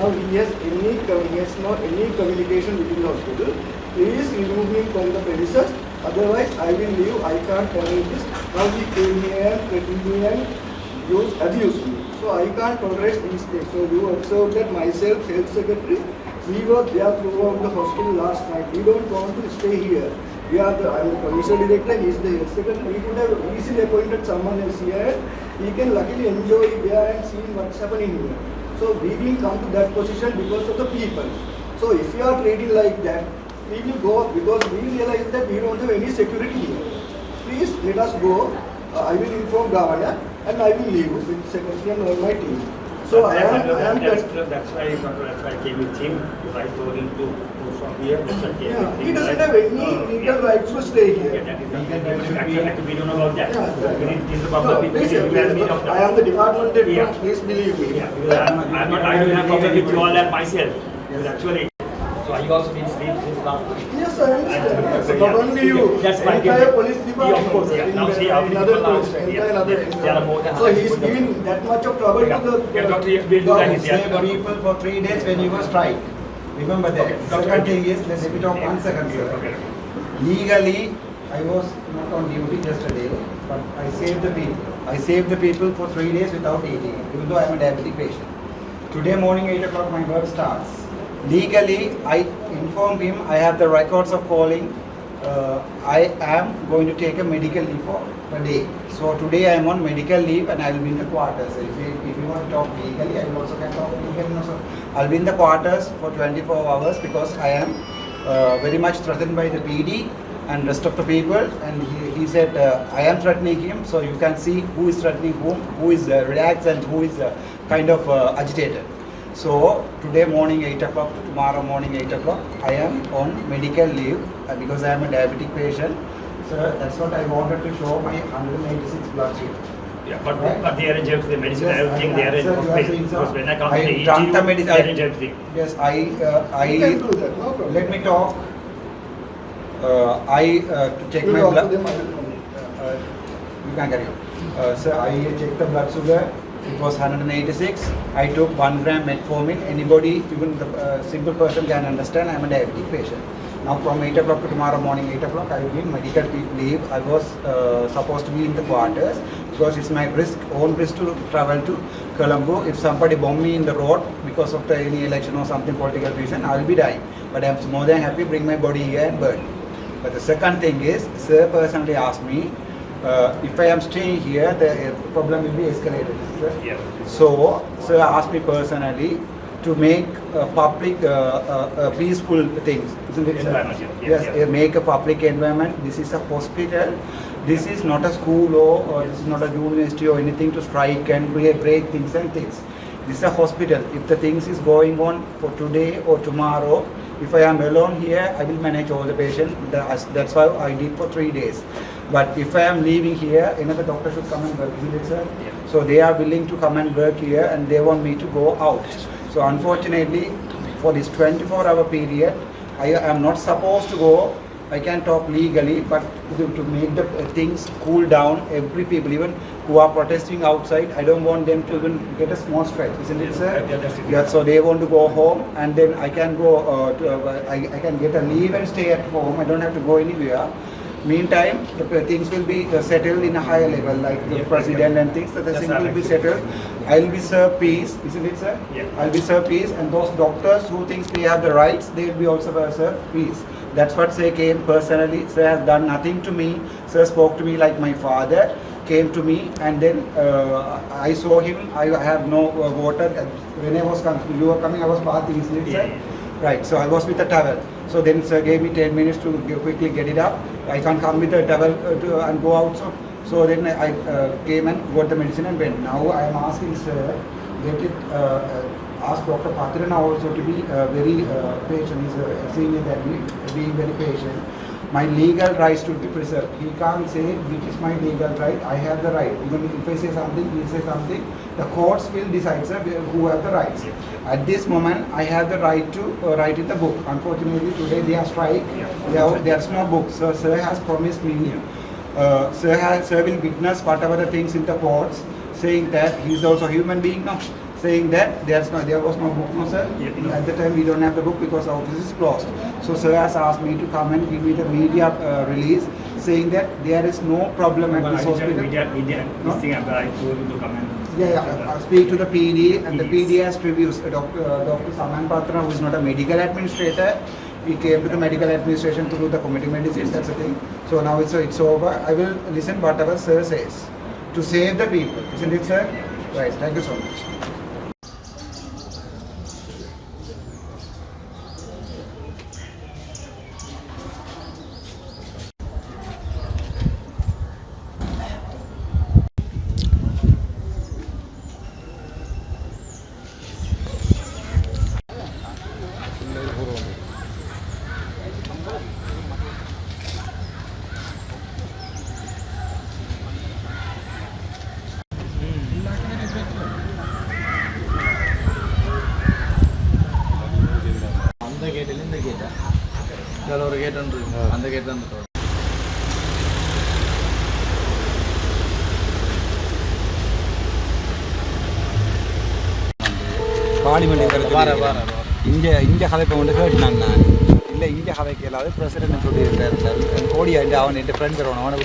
now he has any, he has not any communication within the hospital. Please remove him from the premises, otherwise I will leave, I can't tolerate this. Now he came here threatened me and used, abused me. So I can't tolerate these things. So you observe that myself, health secretary, we were there throughout the hospital last night. We don't want to stay here. We are the, I'm the commercial director, he is the health secretary. We could have easily appointed someone else here. He can luckily enjoy there and see what's happening here. So we didn't come to that position because of the people. So if you are trading like that, we will go because we realize that we don't have any security here. Please let us go. Uh, I will inform governor and I will leave with secretary and my team. So I am, I am. That's, that's why, that's why I came with him, because I told him to go from here, that's why I came Yeah, with him. he doesn't have any legal yeah. rights to stay Yeah, here. that is, actually, actually, we don't know about that. Yeah, We need, need the No, public, we please, need to be of I am the department head, Yeah. please believe me. Yeah, because I'm, I'm not, I don't have problem with you all and myself, because actually, so I also been sleep since last night. Yes, I So Not only you, That's fine. entire police Yeah, department. of course, yeah. Now see how in people are police, yeah. there are more than So he is 100 people. giving that much of trouble Yeah. to the. Yeah, Dr. Yes, we'll do that. government. Yeah. Save people for three days when you were strike. Remember that. Okay, Dr. Second thing is, let's let me talk one second, sir. Legally, I was not on duty yesterday, but I saved the people. I saved the people for three days without eating, even though I'm a diabetic patient. Today morning, 8 o'clock, my work starts. Legally, I informed him, I have the records of calling. Uh, I am going to take a medical leave for a day. So today I am on medical leave and I will be in the quarters. If you, if you want to talk legally, I will also can talk legally. Also. I'll be in the quarters for 24 hours because I am uh, very much threatened by the PD and rest of the people. And he, he said, uh, I am threatening him. So you can see who is threatening whom, who is uh, relaxed and who is uh, kind of uh, agitated. So today morning 8 o'clock, tomorrow morning 8 o'clock, I am on medical leave uh, because I am a diabetic patient. So that's what I wanted to show my 186 blood sugar. Yeah, but, Right. but they arrange everything, medicine, Yes, everything, they I- arrange sir, you are hospital. saying so? Because when I come I to the the medicine. they arrange everything. Yes, I, uh, You can do I, that, no problem. let me talk. Uh, I uh, to check You my talk to blood. them, I will come. Uh, you can carry on. Uh, sir, I check the blood sugar. It was 186. I took one gram metformin. Anybody, even the uh, simple person can understand. I am a diabetic patient. Now from 8 o'clock to tomorrow morning 8 o'clock, I will be in medical leave. I was uh, supposed to be in the quarters because it's my risk, own risk to travel to Colombo. If somebody bomb me in the road because of the any election or something political reason, I will be dying. But I'm more than happy bring my body here and burn. But the second thing is, sir personally asked me, uh, if I am staying here, the uh, problem will be escalated. Sir. Yeah. So, sir asked me personally to make a public, uh, uh, uh, peaceful things, isn't it, sir? Environment, yeah. Yes, Yeah. uh, make a public environment. This is a hospital. This is not a school or, or this is not a university or anything to strike and break, break things and things. This is a hospital. If the things is going on for today or tomorrow, if I am alone here, I will manage all the patient. That's, that's why I did for three days. But if I am leaving here, another doctor should come and work with it, sir. Yeah. So they are willing to come and work here and they want me to go out. So unfortunately, for this 24 hour period, I am not supposed to go. I can talk legally, but to, to make the uh, things cool down, every people, even who are protesting outside, I don't want them to even get a small stretch, isn't it, sir? yeah. Yeah, so they want to go home, and then I can go. Uh, to, uh, I, I can get a leave and stay at home. I don't have to go anywhere. Meantime, the things will be uh, settled in a higher level, like the Yeah, president and things. So the things will be settled. I'll be served peace, isn't it, sir? Yeah. I'll be served peace, and those doctors who thinks they have the rights, they will be also served peace. That's what Sir came personally. Sir has done nothing to me. Sir spoke to me like my father. Came to me, and then uh, I saw him. I have no uh, water. When I was coming, you were coming. I was bathing, isn't it, sir? Yeah, Right. So I was with a towel. So then Sir gave me 10 minutes to quickly get it up. I can't come with a towel uh, to, and go out. So, so then I uh, came and got the medicine and went. Now I am asking Sir, get it. Uh, uh, ask Dr. Patrana also to be uh, very uh, patient. He's a senior that being very patient. My legal rights to be preserved. He can't say which is my legal right. I have the right. Even if I say something, he say something. The courts will decide, sir, who have the rights. At this moment, I have the right to uh, write in the book. Unfortunately, today they are strike. They are, there's no book. So, sir has promised me. Uh, sir, has, sir will witness whatever the things in the courts, saying that he is also a human being. No, saying that there's no, there was no book, no sir. Yeah, no. At the time, we don't have the book because our office is closed. So sir has asked me to come and give me the media uh, release saying that there is no problem at But this I hospital. media, media, No? this thing, but I told him to come and. Yeah, yeah. I speak to the PD, and the PD has reviews. Uh, Dr. Uh, Dr. Saman Patra, who is not a medical administrator, he came to the medical administration through the committee medicine. That's the thing. So now it's it's over. I will listen whatever sir says to save the people, isn't it, sir? Right. Thank you so much. இதில் ஒரு gate ஒன்று இருக்கு. அந்த gate வந்து தொடரும். Parliament இங்கே இங்கே கதைப்பை கொண்டு கேட்டுனாங்க நான். இல்லை இங்கே கதைக்கு இல்லாத பிரசிடென்ட் சொல்லியிருக்காரு ஓடியா அவன் என் ஃப்ரெண்ட் வரணும் அவனை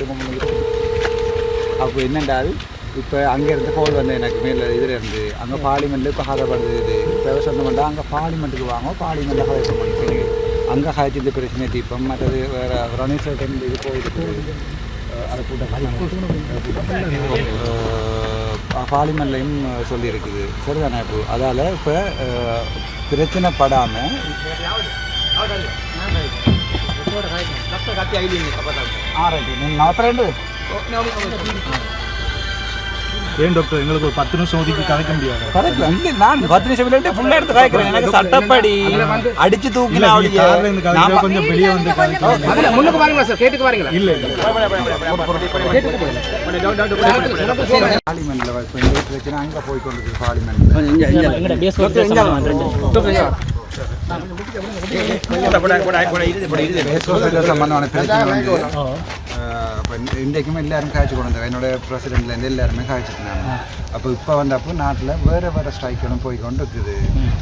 அப்போ என்னென்றால் இப்போ அங்கேருந்து கோல் வந்து எனக்கு மேலே இதில் இருந்து அங்கே பார்லிமெண்ட்டில் இப்போ கதைப்படுது இது. இப்போ சொன்னோம்னா அங்கே பார்லிமெண்ட்டுக்கு வாங்க பார்லிமெண்ட்டில் கதை பண்ணி அங்கே காய்ச்சி இந்த பிரச்சனை தீபம் மற்றது வேறு டைம் இது அஹ் அதை கூட்டம் பார்லிமெண்ட்லையும் சொல்லியிருக்குது சரிதானே இப்போ அதால் இப்போ பிரச்சனை படாமல் ஆறாயிரத்தி நீங்கள் நாற்பத்தி ஏன் டாக்டர் எங்களுக்கு ஒரு பத்து நிமிஷம் ஒதுக்கி கதைக்க முடியாது இல்லை நான் பத்து நிமிஷம் விளையாட்டு ஃபுல்லாக எடுத்து காய்க்கிறேன் எனக்கு சட்டப்படி அடிச்சு இருந்து கதைக்க கொஞ்சம் வெளியே வந்து முன்னுக்கு பாருங்களா சார் கேட்டுக்கு பாருங்களா இல்ல இல்ல பார்லிமெண்ட்ல இப்போ இந்த பிரச்சனை அங்கே போய் கொண்டிருக்கு பார்லிமெண்ட்ல சம்பந்தமான பிரச்சனை வந்து அஹ், இன்றைக்குமே எல்லாரும் காய்ச்சி கொண்டு வந்தாங்க என்னோட பிரசிடென்ட்லேருந்து எல்லாருமே காய்ச்சிருந்தாங்க அப்போ இப்போ வந்தப்போ நாட்டில் வேறு வேறு ஸ்ட்ரைக்கெல்லாம் போய் கொண்டு இருக்குது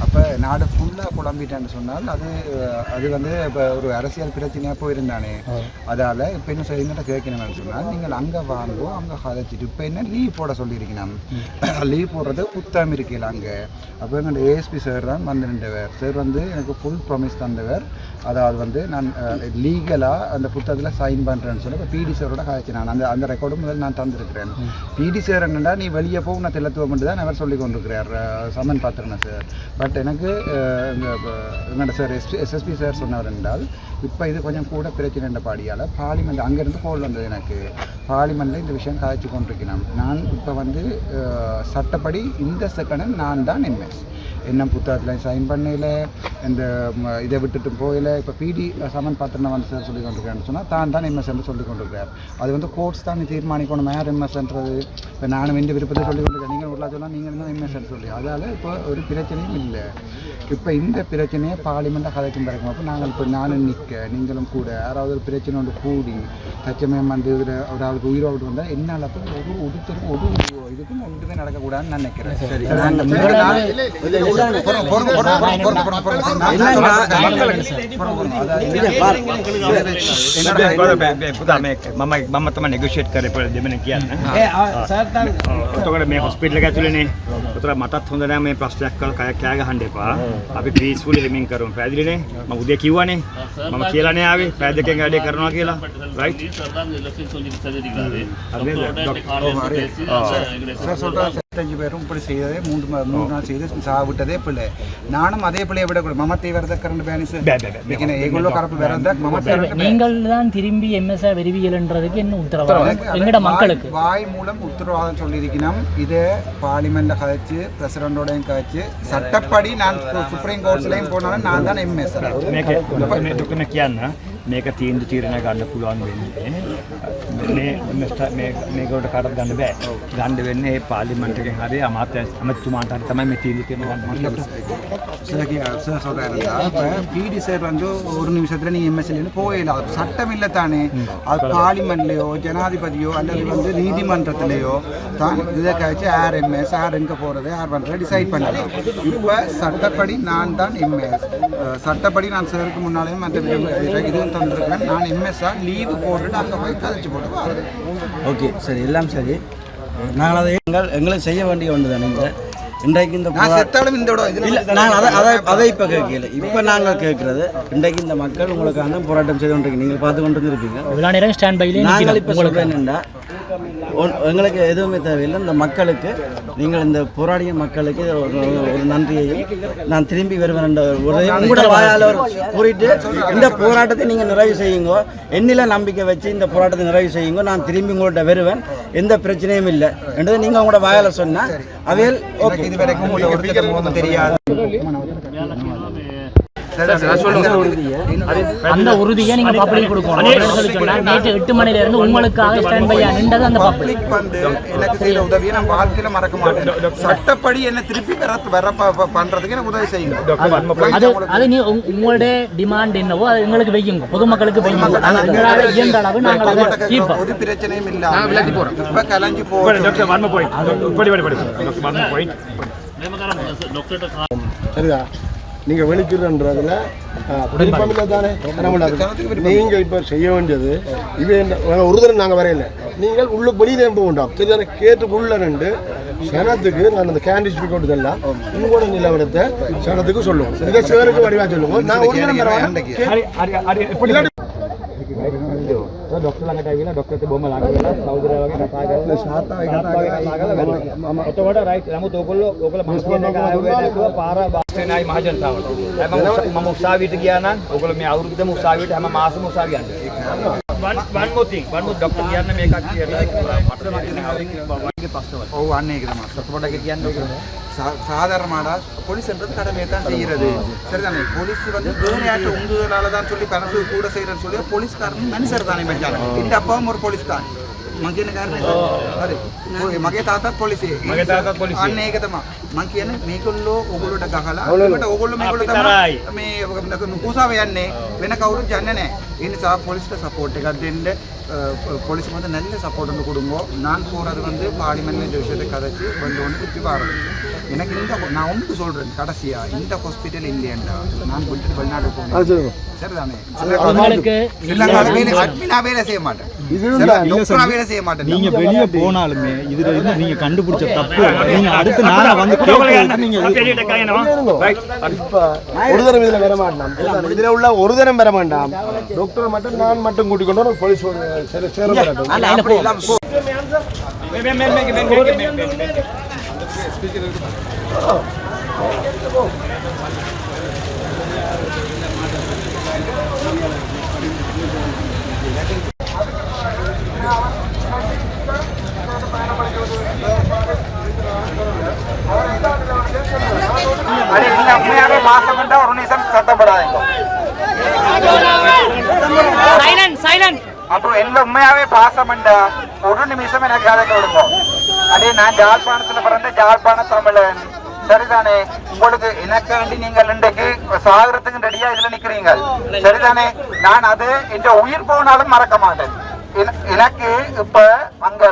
அப்போ நாடு ஃபுல்லாக குழம்பிட்டேன்னு சொன்னால் அது அது வந்து இப்போ ஒரு அரசியல் பிரச்சனையாக போயிருந்தானே. அதால் இப்போ என்ன என்ன கேட்கணும்னு சொன்னால் நீங்கள் அங்கே வாங்கோ அங்கே கதைச்சிட்டு இப்போ என்ன லீவ் போட சொல்லியிருக்கணும்? லீவ் போடுறது புத்தகம் இருக்கையில் அங்கே. அப்போ எங்கள் ஏஎஸ்பி சார் தான் வந்து நின்றவர். சார் வந்து எனக்கு ஃபுல் ப்ராமிஸ் தந்தவர். அதாவது வந்து நான் லீகலாக அந்த புத்தகத்தில் சைன் பண்ணுறேன்னு சொல்லி இப்போ பிடி சாரோட காய்ச்சி நான் அந்த அந்த ரெக்கார்டும் முதல் நான் தந்திருக்கிறேன். பிடி சார் என்னடா நீ வெளியே போ நான் என்று தான் அவர் சொல்லி கொண்டிருக்கிறார். சமன் பாத்திரன் சார். பட் எனக்கு இந்த சார் எஸ்பி எஸ்எஸ்பி சார் சொன்னவர் என்றால் இப்போ இது கொஞ்சம் கூட பிரச்சனை பாடியால் பார்லிமெண்ட் அங்கேருந்து கோல் வந்தது எனக்கு. பார்லிமெண்ட்டில் இந்த விஷயம் காய்ச்சி கொண்டிருக்கிறேன். நான் இப்போ வந்து சட்டப்படி இந்த செகண்ட் நான் தான் எம்எஸ் என்ன புத்தகத்தில் சைன் பண்ணல இந்த இதை விட்டுட்டு போகல இப்போ பிடி சமன் பாத்திரம் வந்து சார் சொல்லி கொண்டிருக்காருன்னு சொன்னால் தான் தான் எம்எஸ் என்று சொல்லி கொண்டிருக்கிறார். அது வந்து கோர்ட்ஸ் தான் தீர்மானிக்கணும் யார் எம்எஸ்ன்றது இப்போ நானும் இந்த விருப்பத்தை சொல்லி கொண்டிருக்கேன். நீங்கள் உள்ள சொல்லலாம் நீங்கள் தான் எம்எஸ்ன்னு சொல்லி. அதால் இப்போ ஒரு பிரச்சனையும் இல்லை. இப்போ இந்த பிரச்சனையை பார்லிமெண்ட்டாக கதைக்கும் பிறக்கும் அப்போ நாங்கள் இப்போ நானும் நிற்க நீங்களும் கூட. யாராவது ஒரு பிரச்சனை ஒன்று கூடி தச்சமயம் வந்து இதில் ஒரு ஆளுக்கு உயிரோடு வந்தால் என்னால் அப்போ ஒரு ஒருத்தருக்கும் ஒரு இதுக்கும் ஒன்றுமே நடக்கக்கூடாதுன்னு நான் நினைக்கிறேன். சரி. මම මම තමයි නෙගෝෂියේට් කරේ පොඩි දෙමන කියන්න. ඒ සර් දැන් ඔතකොට මේ හොස්පිටල් එක ඇතුළේනේ උතර මටත් හොඳ නෑ මේ ප්‍රශ්නයක් කල කයක් කෑ ගහන්න එපා අපි පීස්ෆුල් ලිමින් කරුම් පැදිලිනේ මම උදේ කිව්වනේ මම කියලානේ ආවේ පැය දෙකෙන් වැඩේ කරනවා කියලා රයිට් சார் சொல்கிறேன் அஞ்சு பேரும் இப்படி செய்ததே மூன்று மா- மூணு நாள் செய்து சாவிட்டதே பிள்ளை நானும் அதே பிள்ளையை விடக்கூடாது மமத்தை வரத கரண்ட் பேனிஸ் பே, பே, பே. ஏகுள்ள கரப்பு வரத மமத்தை நீங்கள் தான் திரும்பி எம்எஸ்ஆ வருவீங்கன்றதுக்கு என்ன உத்தரவாதம் எங்கட மக்களுக்கு வாய் மூலம் உத்தரவாதம் சொல்லியிருக்கணும் இதே பார்லிமெண்ட்ல கதைச்சு பிரசிடண்டோடையும் கதைச்சு சட்டப்படி நான் சுப்ரீம் கோர்ட்ஸ்லையும் போனாலும் நான் தான் எம்எஸ் මේක ඩොක්ටර් කියන්න මේක තීන්දුව තීරණය ගන්න පුළුවන් වෙන්නේ මේ මිස්ටර් මේ මේකට කාටවත් ගන්න බෑ ගන්න වෙන්නේ ඒ පාර්ලිමේන්තු එකෙන් හරි අමාත්‍ය අමතුමාට හරි තමයි මේ තීන්දුව තීරණය ගන්න சிலக்கு சார் சொல்கிறாரு இப்போ பிடி சார் வந்து ஒரு நிமிஷத்தில் நீங்கள் எம்எஸ்எல்னு போயிடலாம் அது சட்டம் இல்லை தானே அது பார்லிமெண்ட்லேயோ ஜனாதிபதியோ அல்லது வந்து நீதிமன்றத்திலேயோ தான் இதை கழிச்சு யார் எம்எஸ் யார் எங்கே போகிறது யார் பண்ணுறது டிசைட் பண்ணலாம் இப்போ சட்டப்படி நான் தான் எம்எஸ் சட்டப்படி நான் சாருக்கு முன்னாலேயும் மற்ற இதுவும் தந்திருக்கிறேன் நான் எம்எஸ்ஸாக லீவு போட்டுட்டு அங்கே போய் கதைச்சு போட்டு வரேன் ஓகே சரி எல்லாம் சரி. நாங்கள் அதை எங்கள் எங்களுக்கு செய்ய வேண்டிய ஒன்று தானே இந்த? இன்றைக்கு இந்த செத்தாலும் இந்த இல்ல நாங்கள் அதை அதை அதை இப்போ கேட்கல. இப்போ நாங்கள் கேட்குறது இன்றைக்கு இந்த மக்கள் உங்களுக்கான போராட்டம் செய்து கொண்டிருக்கீங்க நீங்கள் பார்த்து கொண்டு இருப்பீங்க இவ்வளோ நேரம் ஸ்டாண்ட் பைலே நாங்கள் இப்போ சொல்கிறேன் என்னென்னா எங்களுக்கு எதுவுமே தேவையில்லை. இந்த மக்களுக்கு நீங்கள் இந்த போராடிய மக்களுக்கு ஒரு ஒரு நன்றியையும் நான் திரும்பி வருவேன் என்ற ஒரு உங்களோட வாயால் ஒரு கூறிட்டு இந்த போராட்டத்தை நீங்கள் நிறைவு செய்யுங்க. என்னில நம்பிக்கை வச்சு இந்த போராட்டத்தை நிறைவு செய்யுங்க. நான் திரும்பி உங்கள்கிட்ட வருவேன். எந்த பிரச்சனையும் இல்லை. என்றது நீங்கள் உங்களோட வாயால் சொன்னால் அவையில் எனக்கு இது வரைக்கும் உங்களோட ஒருத்தர் முகம் தெரியாது அந்த உறுதியை நீங்க பப்ளிக் கொடுக்கணும். சொல்லி சொன்னா நேற்று எட்டு மணில இருந்து உங்களுக்காக ஸ்டாண்ட் பையா நின்றது அந்த பப்ளிக் வந்து எனக்கு செய்த உதவியை நான் வாழ்க்கையில மறக்க மாட்டேன். சட்டப்படி என்ன திருப்பி வர வர பண்றதுக்கு எனக்கு உதவி செய்யுங்க. அது அது நீ உங்க- உங்களுடைய டிமாண்ட் என்னவோ அது எங்களுக்கு வையுங்க. பொதுமக்களுக்கு வையுங்க. எங்களால இயன்ற அளவு நாங்கள் அதை ஒரு பிரச்சனையும் இல்லாம இப்ப கலைஞ்சு போகிறோம் டாக்டர் ஒன் பாயிண்ட் படி படி படி டாக்டர் ஒன் பாயிண்ட் சரிதா நீங்க வெளிக்கிறன்றதுல விருப்பமில்லை தானே? நம்மள நீங்க இப்ப செய்ய வேண்டியது என்ன- ஒரு தடவை நாங்க வரையில. நீங்கள் உள்ளுக்கு வெளியில போக வேண்டாம் சரிதானே கேட்டுக்குள்ள ரெண்டு சனத்துக்கு நான் அந்த கேண்டிஸ் கொண்டு தரலாம். உங்களோட நிலவரத்தை சனத்துக்கு சொல்லுவோம். இதை சேருக்கு வடிவா சொல்லுவோம். நான் ஒரு தடவை ડોක්ටර ළඟට ආවිලා ડોક્ટરත් බොහොම ලාගේලා සෞදරය වගේ කතා කරලා සාතාවේ කතා කරලා එතකොට රයිට් නමුත් ඕගොල්ලෝ ඕගොල්ලෝ මාස්කෙන් එක ආවගෙන පාර බාස්කෙන් ආයි මහජනතාවට. මම උසාවියට ගියා නම් ඕගොල්ලෝ මේ අවුරුද්දම උසාවියට හැම මාසෙම උසාවිය යනවා one one more thing one more doctor කියන්න මේකක් කියලා ஓ அன்னைக்குதான் சத்தப்பட்டாக்க කියන්න சா- சாதாரணமாடா போலீஸ்ன்றது கடமையை தான் செய்கிறது சரிதானே போலீஸ் வந்து வேற யார்ட்ட உந்துதலால தான் சொல்லி பணத்து கூட செய்யறேன்னு சொல்லி போலீஸ்காரன் மனுஷர் தானே மச்சான் இந்த அப்பாவும் ஒரு போலீஸ் தான் මගේ හරි මගේ තාතත් පොලිසිය මගේ තාත්තත් පොලිසිය. අන්න ඒක තමා මං කියන්නේ මේගොල්ලෝ ඔගොල්ලොට ගහලා ඒකට ඔගොල්ලෝ මේගොල්ලෝ තරයි. තමයි මේ නුකුසාව යන්නේ වෙන කවුරුත් යන්නේ නැහැ ඒ නිසා போலீஸ்ட்ட சப்போர்ட் එකක් දෙන්න போலீஸ் வந்து நல்ல சப்போர்ட் வந்து கொடுங்க நான் போறது வந்து பார்லிமெண்ட்ல இந்த விஷயத்தை கதைச்சு வந்து ஒன்று திருப்பி பாருங்க எனக்கு இந்த நான் ஒன்று சொல்றேன் கடைசியா இந்த ஹாஸ்பிட்டல் இல்லையண்டா நான் விட்டுட்டு வெளிநாடு அது போகணும் சொல்லுங்க சரிதானே உங்களுக்கு ஸ்ரீலங்கால வேலை அட்மினா வேலை செய்ய மாட்டேன் டாக்டரா வேலை செய்ய மாட்டேன் நீங்க வெளியே போனாலுமே இதுல இருந்து நீங்க கண்டுபிடிச்ச தப்பு நீங்க அடுத்து நாங்க வந்து கேட்கறதுக்கு நீங்க இப்ப ஒரு தரம் இதுல வர மாட்டான் சரிதானே? இதுல உள்ள ஒரு தரம் வர மாட்டான் டாக்டர் மட்டும் நான் மட்டும் கூட்டிக் கொண்டு வர போலீஸ் சேர சேர மாட்டோம் அல்ல அப்படி இல்லாம போ. அடி இல்ல உண்மையாவே மாசம் வந்தா ஒரு நிமிஷம் சத்தப்படாதீங்க அப்போ சைலண்ட் அப்புறம் என்ன உண்மையாவே பாசமண்டா ஒரு நிமிஷம் எனக்கு அதை விடுங்க அதே நான் ஜாழ்ப்பாணத்துல பிறந்த ஜாழ்ப்பாண தமிழன். சரிதானே? உங்களுக்கு எனக்காண்டி நீங்கள் இன்றைக்கு சாகரத்துக்கு ரெடியா இதுல நிக்கிறீங்க. சரிதானே? நான் அது என்ற உயிர் போனாலும் மறக்க மாட்டேன். எனக்கு இப்ப அங்க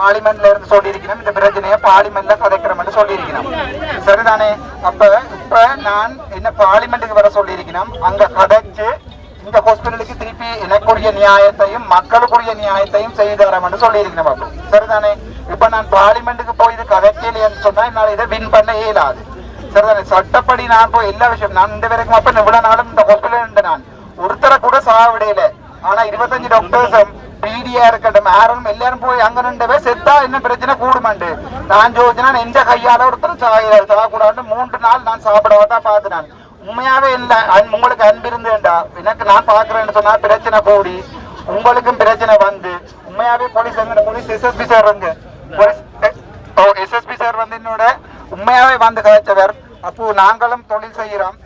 பார்லிமெண்ட்ல இருந்து சொல்லியிருக்கிறேன் இந்த பிரச்சனையை பார்லிமெண்ட்ல கதைக்கிறோம்னு சொல்லியிருக்கணும். சரிதானே? அப்ப இப்ப நான் என்ன பார்லிமெண்ட்டுக்கு வர சொல்லியிருக்கணும். அங்க கதைச்சு இந்த ஹாஸ்பிட்டலுக்கு திருப்பி எனக்குரிய நியாயத்தையும் மக்களுக்குரிய நியாயத்தையும் செய்து தரேன் சொல்லியிருக்கிறேன் பாபு. சரிதானே? இப்ப நான் பார்லிமெண்ட்டுக்கு போய் இது கதைக்கலைன்னு சொன்னா என்னால இதை வின் பண்ண இயலாது. சரிதானே? சட்டப்படி நான் போய் எல்லா விஷயம் நான் இந்த வரைக்கும் அப்ப இவ்வளவு நாளும் இந்த ஹாஸ்பிட்டல் உண்டு நான். ஒருத்தரை கூட சாவிடையில ஆனா இருபத்தஞ்சு டாக்டர்ஸும் பிடியா இருக்கட்டும் ஆரம் எல்லாரும் போய் அங்க நின்றவே செத்தா என்ன பிரச்சனை? கூடுமாண்டு. நான் ஜோதினா எந்த கையால ஒருத்தர் சாக சாகக்கூடாது மூன்று நாள் நான் சாப்பிடவா தான் பார்த்து நான். உண்மையாவே இல்லை. அன்- உங்களுக்கு அன்பு இருந்தேன்டா எனக்கு நான் பாக்குறேன்னு சொன்னா பிரச்சனை கூடி உங்களுக்கும் பிரச்சனை வந்து. உண்மையாவே போலீஸ் எங்க போலீஸ் எஸ்எஸ்பி சார் வந்து. எஸ்எஸ்பி சார் வந்து என்னோட உண்மையாவே வந்து கதைச்சவர் அப்போ நாங்களும் தொழில் செய்யறோம்.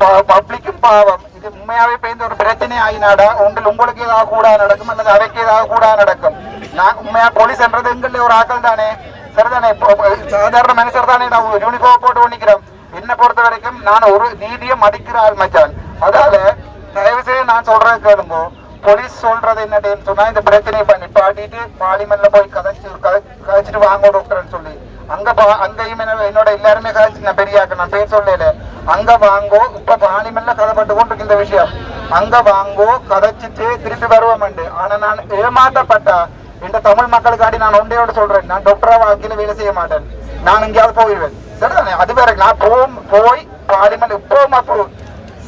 பப்ளிக்கும் பாவம். இது உண்மையாவே இப்ப ஒரு பிரச்சனை ஆகினாடா உங்கள் உங்களுக்கு ஏதாவது கூட நடக்கும் அல்லது அவைக்கு ஏதாவது கூட நடக்கும். நான் உண்மையா போலீஸ்ன்றது எங்கள ஒரு ஆக்கள் தானே சரிதானே இப்போ சாதாரண மனுஷர் தானே நான் யூனிஃபார்ம் போட்டு நிக்கிறேன் என்னை பொறுத்த வரைக்கும் நான் ஒரு நீதியை மதிக்கிற ஆள் மச்சான். அதால தயவு செய்து நான் சொல்றது கேளுங்க. போலீஸ் சொல்றது என்னன்னு சொன்னா இந்த பிரச்சனையை பண்ணி பாட்டிட்டு பார்லிமெண்ட்ல போய் கதைச்சு கதைச்சிட்டு வாங்க டாக்டர்னு சொல்லி. அங்க பா- அங்கேயும் என்ன- என்னோட எல்லாருமே கதைச்சு நான் பெரியாக்க நான் பேர் சொல்லல அங்க வாங்கோ இப்ப பார்லிமெண்ட்ல கதைப்பட்டு கொண்டு இந்த விஷயம். அங்க வாங்கோ கதைச்சிட்டு திருப்பி வருவோம்ண்டு. ஆனா நான் ஏமாற்றப்பட்டா இந்த தமிழ் மக்களுக்காண்டி நான் ஒன்றையோட சொல்றேன். நான் டாக்டரா வாழ்க்கையில வேலை செய்ய மாட்டேன். நான் எங்கேயாவது போயிடுவேன் சரிதானே? அது வேற நான் போ போய் பார்லிமெண்ட் இப்போ அப்போ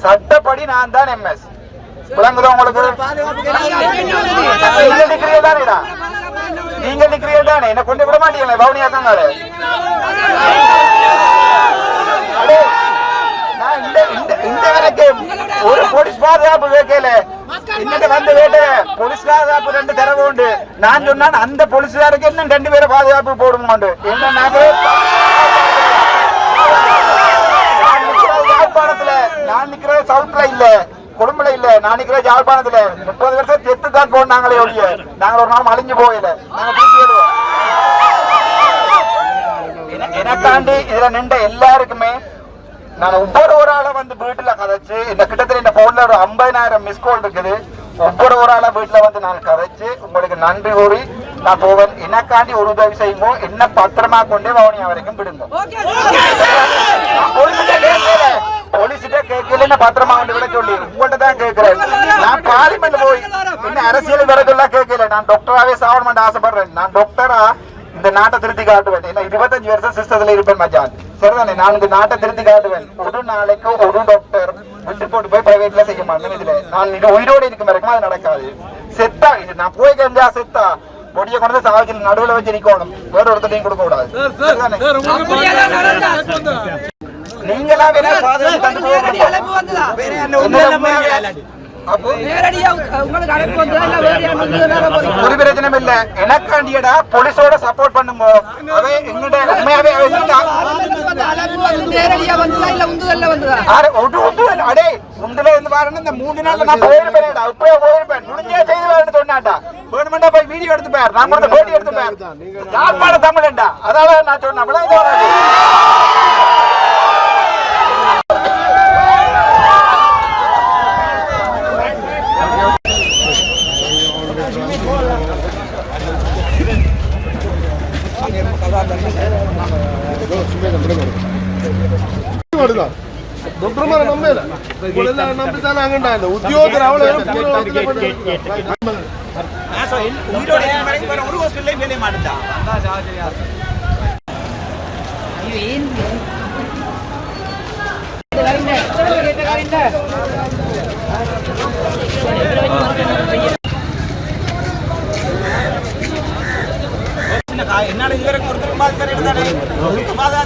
சட்டப்படி நான் தான் எம்எஸ் விளங்குதா உங்களுக்கு? நீங்க நிக்கிறீங்க தானேடா? நீங்க நிக்கிறீங்க தானே? என்ன கொண்டு விட மாட்டீங்களே பவுனியா தான்? நான் இந்த இந்த இந்த ஒரு போலீஸ் பாதுகாப்பு வைக்கல இன்னைக்கு வந்து கேட்டு போலீஸ் பாதுகாப்பு ரெண்டு தடவை உண்டு. நான் சொன்னா அந்த போலீஸ்காருக்கு இன்னும் ரெண்டு பேரை பாதுகாப்பு போடுமாண்டு என்ன நாங்களே நான் நிக்கிறது யாழ்ப்பாணத்துல நான் நிக்கிறது சவுத்ல இல்ல நிக்கிறது யாழ்ப்பாணத்துல. முப்பது வருஷம் செத்து தான் போனாங்களே ஒழிய நாங்க ஒரு நாள் அழிஞ்சு நாங்க திருப்பி என- எனக்காண்டி இதுல நின்ற எல்லாருக்குமே நான் ஒவ்வொரு ஒரு ஆளை வந்து வீட்டுல கதைச்சு இந்த கிட்டத்தட்ட இந்த போன்ல ஒரு ஐம்பதாயிரம் மிஸ் கால் இருக்குது. ஒவ்வொரு ஒரு ஆளை வீட்டுல வந்து நான் கதைச்சு உங்களுக்கு நன்றி கூறி நான் போவேன். எனக்காண்டி ஒரு உதவி செய்யுங்க என்ன பத்திரமா கொண்டே வவுனியா வரைக்கும் விடுங்க. போலீஸ்கிட்ட கேட்கல. போலீஸ்கிட்ட கேட்கல என்ன பத்திரமா வந்து விட சொல்லி உங்கள்கிட்ட தான் கேட்கிறேன் நான் பார்லிமெண்ட் போய் என்ன அரசியல் விறகுலாம் கேட்கல நான் டாக்டராவே சாவணும் ஆசைப்படுறேன் நான் டாக்டரா இந்த நாட்டை திருத்தி காட்டுவேன் ஏன்னா இருபத்தஞ்சு வருஷம் சிஸ்டத்துல இருப்பேன் மச்சான் சரிதானே நான் இந்த நாட்டை திருத்தி காட்டுவேன் ஒரு நாளைக்கு ஒரு டாக்டர் விட்டு போட்டு போய் பிரைவேட்ல செய்ய மாட்டேன் இதுல நான் இது உயிரோடு இருக்கும் வரைக்கும் அது நடக்காது செத்தா இது நான் போய் கஞ்சா செத்தா பொடியை கொண்டு சாவச்சில் நடுவுல வச்சு நிக்கணும் வேற ஒருத்தரையும் கொடுக்க கூடாது சரிதானே? நீங்களா தந்து போக முடியும். என்னோட உண்மையாவே- அப்போ ஒரு பிரச்சனையும் இல்ல. எனக்காண்டியடா போலீஸோட சப்போர்ட் பண்ணுங்க. அவ எங்கிட்ட உண்மையாவே. அடே உண்டுல இருந்து பாருங்க இந்த மூணு நாள்ல நான் போயிருப்பேன்டா. இப்பவே போயிருப்பேன். முடிஞ்சே செய்து வேணும்னு சொன்னாட்டா வேணுமெண்டா போய் வீடியோ எடுத்து பார் நான் கொடுத்த பேட்டி எடுத்து பார் யாழ்ப்பாண தமிழன்டா? அதாவது நான் சொன்னேன். டாக்டர்மார நம்பல நம்பித்தான் நாங்க உத்தியோகர் அவ்வளவு உயிரோட இருக்கும் வரைக்கும் என்னால ஒருத்தருக்கு பாதிப்பு டாக்டர் என்ன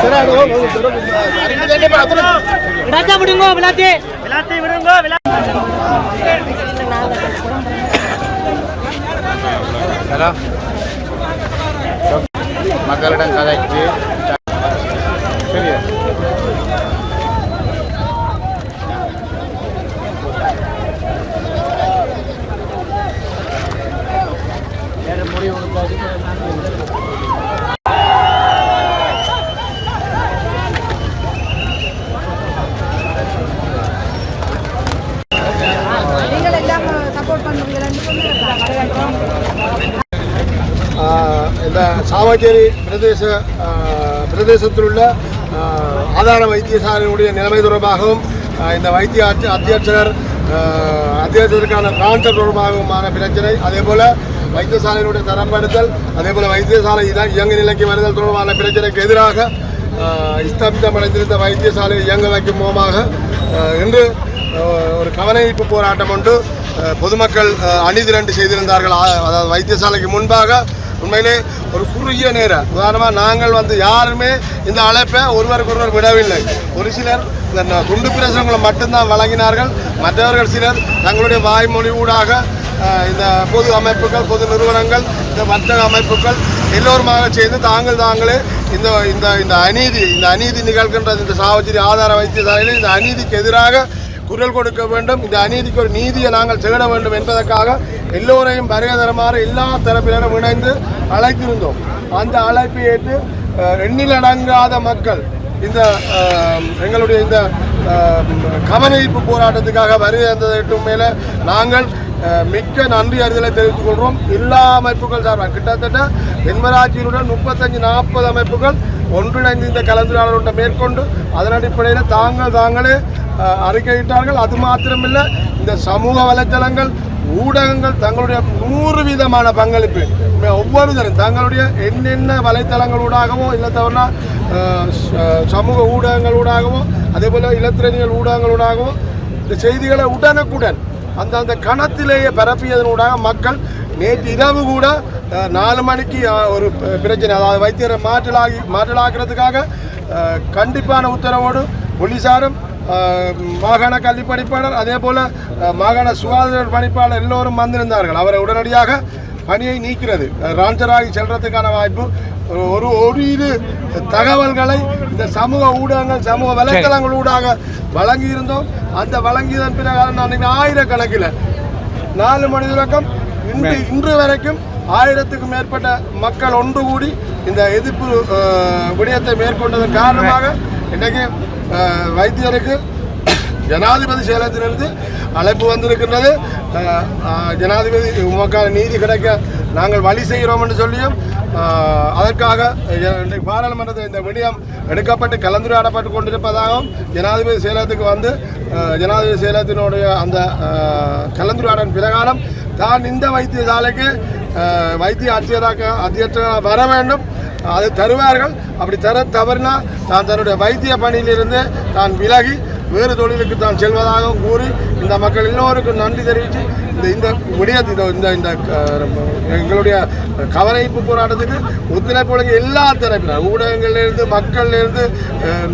போனா காணும் நாங்கள் பண்ணலாம் சரி விடுங்க மக்களிடம் கதைக்கு இந்த பிரதேச பிரதேசத்தில் உள்ள ஆதார வைத்தியசாலையினுடைய நிலைமை தொடர்பாகவும் இந்த வைத்திய அத்தியட்சகர் அத்தியட்சருக்கான அத்தியட்சகருக்கான டிரான்ஸ்பர் தொடர்பாகவுமான பிரச்சனை அதே போல் வைத்தியசாலையினுடைய தரப்படுத்தல் அதே போல் வைத்தியசாலை இதான் இயங்கு நிலைக்கு வருதல் தொடர்பான பிரச்சனைக்கு எதிராக ஆஹ், ஸ்தம்பிதமடைந்திருந்த வைத்தியசாலையை இயங்க வைக்கும் மூலமாக இன்று ஒரு கவனஈர்ப்பு போராட்டம் ஒன்று பொதுமக்கள் அணிதிரண்டு செய்திருந்தார்கள். அதாவது வைத்தியசாலைக்கு முன்பாக உண்மையிலே ஒரு குறுகிய நேரம். உதாரணமாக நாங்கள் வந்து யாருமே இந்த அழைப்பை ஒருவருக்கு ஒருவர் விடவில்லை. ஒரு சிலர் இந்த துண்டு பிரசுரங்களை மட்டும்தான் வழங்கினார்கள். மற்றவர்கள் சிலர் தங்களுடைய வாய்மொழி ஊடாக இந்த பொது அமைப்புகள் பொது நிறுவனங்கள் இந்த வர்த்தக அமைப்புகள் எல்லோருமாக சேர்ந்து தாங்கள் தாங்களே இந்த இந்த இந்த அநீதி இந்த அநீதி நிகழ்கின்ற இந்த சாவச்சேரி ஆதார வைத்தியசாலையில் இந்த அநீதிக்கு எதிராக குரல் கொடுக்க வேண்டும். இந்த அநீதிக்கு ஒரு நீதியை நாங்கள் செலுத்த வேண்டும் என்பதற்காக எல்லோரையும் வருகை எல்லா தரப்பினரும் இணைந்து அழைத்திருந்தோம். அந்த அழைப்பை ஏற்று எண்ணிலடங்காத மக்கள் இந்த எங்களுடைய இந்த கவனிப்பு கவனஈர்ப்பு போராட்டத்துக்காக வருகை தந்ததற்கு மேலே நாங்கள் மிக்க நன்றி அறிதலை தெரிவித்துக் கொள்கிறோம். எல்லா அமைப்புகள் சார்பாக கிட்டத்தட்ட தென்மராட்சியினுடன் முப்பத்தஞ்சு நாற்பது அமைப்புகள் ஒன்றிணைந்து இந்த கலந்துரையாடலை மேற்கொண்டு அதன் அடிப்படையில் தாங்கள் தாங்களே அறிக்கையிட்டார்கள். அது மாத்திரமில்லை இந்த சமூக வலைத்தளங்கள் ஊடகங்கள் தங்களுடைய நூறு விதமான பங்களிப்பு. ஒவ்வொருத்தரும் தங்களுடைய என்னென்ன வலைத்தளங்களூடாகவோ இல்லை தவிர சமூக ஊடகங்களூடாகவோ அதே போல் இலத்திரனியல் ஊடகங்களூடாகவோ இந்த செய்திகளை உடனுக்குடன் அந்த அந்த கணத்திலேயே பரப்பியதனூடாக மக்கள் நேற்று இரவு கூட நாலு மணிக்கு ஒரு பிரச்சனை அதாவது வைத்தியரை மாற்றலாகி மாற்றலாக்குறதுக்காக கண்டிப்பான உத்தரவோடு போலீஸாரும் மாகாண கல்வி பணிப்பாளர் அதே போல் மாகாண சுகாதார பணிப்பாளர் எல்லோரும் வந்திருந்தார்கள். அவரை உடனடியாக பணியை நீக்கிறது. ராஞ்சராகி செல்றதுக்கான வாய்ப்பு ஒரு- ஒரு இது தகவல்களை இந்த சமூக ஊடகங்கள் சமூக வலைத்தளங்கள் ஊடாக வழங்கி இருந்தோம் அந்த வழங்கியதன் பிறகு அன்றைக்கு ஆயிரக்கணக்கில் நாலு மணி தொடக்கம் இன்று இன்று வரைக்கும் ஆயிரத்துக்கும் மேற்பட்ட மக்கள் ஒன்று கூடி இந்த எதிர்ப்பு விடயத்தை மேற்கொண்டதன் காரணமாக இன்றைக்கு வைத்தியருக்கு ஜனாதிபதி செயலகத்திலிருந்து அழைப்பு வந்திருக்கின்றது. ஜனாதிபதி உமக்கான நீதி கிடைக்க நாங்கள் வழி செய்கிறோம் என்று சொல்லியும் அதற்காக இன்றைக்கு பாராளுமன்றத்தில் இந்த விடயம் எடுக்கப்பட்டு கலந்துரையாடப்பட்டு கொண்டிருப்பதாகவும் ஜனாதிபதி செயலகத்துக்கு வந்து ஜனாதிபதி செயலகத்தினுடைய அந்த கலந்துரையாடன் கலந்துரையாடல் பிரகாரம் தான் இந்த வைத்தியசாலைக்கு வைத்திய அத்தியராக அத்தியட்சராக வர வேண்டும். அது தருவார்கள். அப்படி தர தவறினால் தான் தன்னுடைய வைத்திய பணியிலிருந்து தான் விலகி வேறு தொழிலுக்கு தான் செல்வதாகவும் கூறி இந்த மக்கள் எல்லோருக்கும் நன்றி தெரிவித்து இந்த இந்த முடியாது இந்த இந்த இந்த எங்களுடைய கவனிப்பு போராட்டத்துக்கு ஒத்துழைப்பு வழங்கிய எல்லா தரப்பினர் ஊடகங்களிலிருந்து மக்களிலிருந்து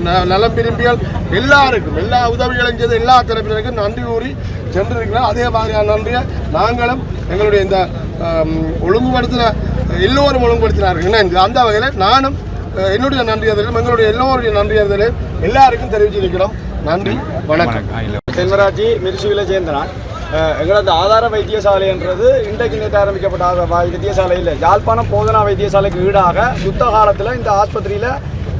ந- நலம் விரும்பிகள் எல்லாருக்கும் எல்லா உதவிகளையும் செய்த எல்லா தரப்பினருக்கும் நன்றி கூறி சென்றிருக்கிறோம். அதே மாதிரியான நன்றியை நாங்களும் எங்களுடைய இந்த ஒழுங்குபடுத்தின எல்லோரும் ஒழுங்குபடுத்தினார்கள் இணைந்து அந்த வகையில் நானும் என்னுடைய நன்றி அறிதலும் எங்களுடைய எல்லோருடைய நன்றி அறிதலையும் எல்லாருக்கும் தெரிவிச்சிருக்கிறோம். நன்றி வணக்கம். தென்மராட்சி மிருசுவில சேர்ந்தனான் எங்களது ஆதார வைத்தியசாலைன்றது இன்றைக்கு நேற்று ஆரம்பிக்கப்பட்ட வைத்தியசாலை இல்லை. யாழ்ப்பாணம் போதனா வைத்தியசாலைக்கு ஈடாக யுத்த காலத்தில் இந்த ஆஸ்பத்திரியில்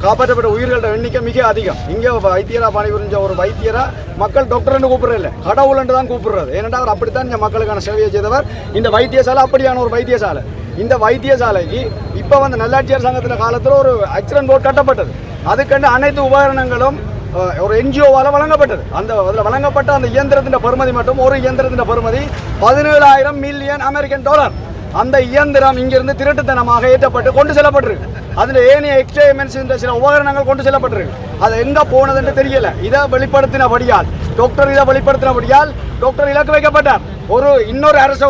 காப்பாற்றப்பட்ட உயிர்களோட எண்ணிக்கை மிக அதிகம். இங்கே வைத்தியரா பணிபுரிஞ்ச ஒரு வைத்தியரை மக்கள் டாக்டர்னு கூப்பிடுறது இல்லை கடவுள்னு தான் கூப்பிடுறது. ஏனென்றால் அவர் அப்படித்தான் இந்த மக்களுக்கான சேவையை செய்தவர். இந்த வைத்தியசாலை அப்படியான ஒரு வைத்தியசாலை. இந்த வைத்தியசாலைக்கு இப்போ வந்து நல்லாட்சியர் சங்கத்தின் காலத்தில் ஒரு ஆக்சிடென்ட் போர்டு கட்டப்பட்டது. அதுக்கண்டு அனைத்து உபகரணங்களும் ஒரு என்ஜிஓவால் வழங்கப்பட்டது. அந்த அதில் வழங்கப்பட்ட அந்த இயந்திரத்தின் பெறுமதி மட்டும் ஒரு இயந்திரத்தின் பெறுமதி பதினேழாயிரம் மில்லியன் அமெரிக்கன் டாலர் அந்த இயந்திரம் இங்கிருந்து திருட்டுத்தனமாக ஏற்றப்பட்டு கொண்டு செல்லப்பட்டிருக்கு. அதில் ஏனைய எக்ஸ்ட்ரா சில உபகரணங்கள் கொண்டு செல்லப்பட்டிருக்கு. அது எங்கே போனதுன்னு தெரியல. இதை வெளிப்படுத்தினபடியால் டாக்டர் இதை வெளிப்படுத்தினபடியால் டாக்டர் இலக்கு வைக்கப்பட்டார். ஒரு இன்னொரு அரசு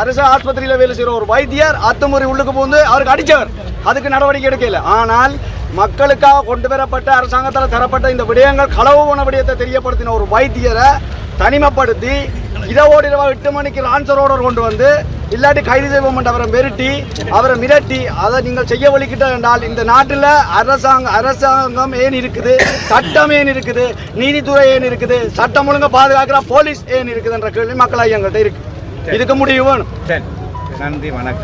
அரசு ஆஸ்பத்திரியில் வேலை செய்கிற ஒரு வைத்தியர் அத்துமுறை உள்ளுக்கு போந்து அவருக்கு அடித்தவர். அதுக்கு நடவடிக்கை எடுக்கல. ஆனால் மக்களுக்காக கொண்டு வரப்பட்ட அரசாங்கத்தால் தரப்பட்ட இந்த விடயங்கள் களவு போன விடயத்தை தெரியப்படுத்தின ஒரு வைத்தியரை தனிமைப்படுத்தி இரவோடு இரவு எட்டு மணிக்கு ஆன்சர் ஆர்டர் கொண்டு வந்து இல்லாட்டி கைது செய்வோம் அவரை மிரட்டி அவரை மிரட்டி அதை நீங்கள் செய்ய வழிகிட்ட என்றால் இந்த நாட்டில் அரசாங்க அரசாங்கம் ஏன் இருக்குது? சட்டம் ஏன் இருக்குது? நீதித்துறை ஏன் இருக்குது? சட்டம் ஒழுங்கை பாதுகாக்கிற போலீஸ் ஏன் இருக்குதுன்ற கேள்வி மக்கள் எங்கள்கிட்ட இருக்கு. இதுக்கு முடிவு வேணும். நன்றி வணக்கம்.